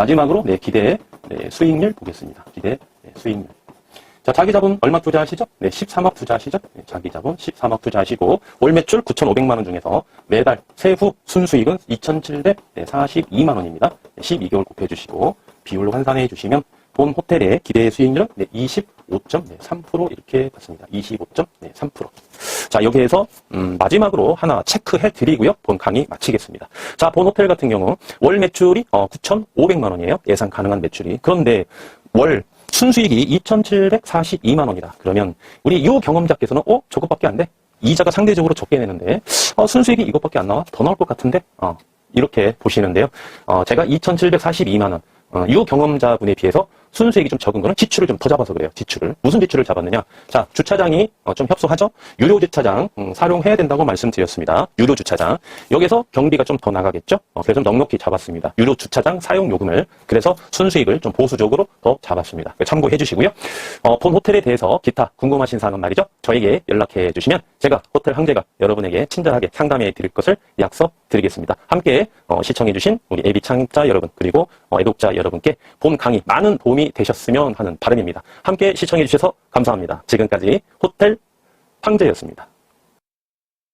마지막으로 네, 기대 네, 수익률 보겠습니다. 기대 네, 수익률. 자, 자기 자본 얼마 투자하시죠? 네, 13억 투자하시죠? 네, 자기 자본 13억 투자하시고 월 매출 9,500만 원 중에서 매달 세후 순수익은 2,742만 원입니다. 12개월 곱해 주시고 비율로 환산해 주시면 본 호텔의 기대 수익률은 네, 25.3% 이렇게 받습니다. 25.3%. 자, 여기에서 음, 마지막으로 하나 체크해 드리고요. 본 강의 마치겠습니다. 자, 본 호텔 같은 경우 월 매출이 어, 9,500만 원이에요. 예상 가능한 매출이. 그런데 월 순수익이 2,742만 원이다. 그러면 우리 요 경험자께서는 어 저것밖에 안 돼? 이자가 상대적으로 적게 내는데 어, 순수익이 이것밖에 안 나와? 더 나올 것 같은데? 어, 이렇게 보시는데요. 어, 제가 2,742만 원. 어, 이 경험자분에 비해서 순수익이 좀 적은 거는 지출을 좀 더 잡아서 그래요. 지출을. 무슨 지출을 잡았느냐? 자, 주차장이 어, 좀 협소하죠? 유료 주차장 음, 사용해야 된다고 말씀드렸습니다. 유료 주차장. 여기서 경비가 좀 더 나가겠죠? 어, 그래서 좀 넉넉히 잡았습니다. 유료 주차장 사용 요금을. 그래서 순수익을 좀 보수적으로 더 잡았습니다. 참고해 주시고요. 어, 본 호텔에 대해서 기타 궁금하신 사항은 말이죠. 저에게 연락해 주시면 제가 호텔 황제가 여러분에게 친절하게 상담해 드릴 것을 약속드리겠습니다. 함께 어, 시청해 주신 우리 애비 창자 여러분 그리고 어, 애독자 여러분께 본 강의 많은 도움이 되셨으면 하는 바람입니다. 함께 시청해 주셔서 감사합니다. 지금까지 호텔 황제였습니다.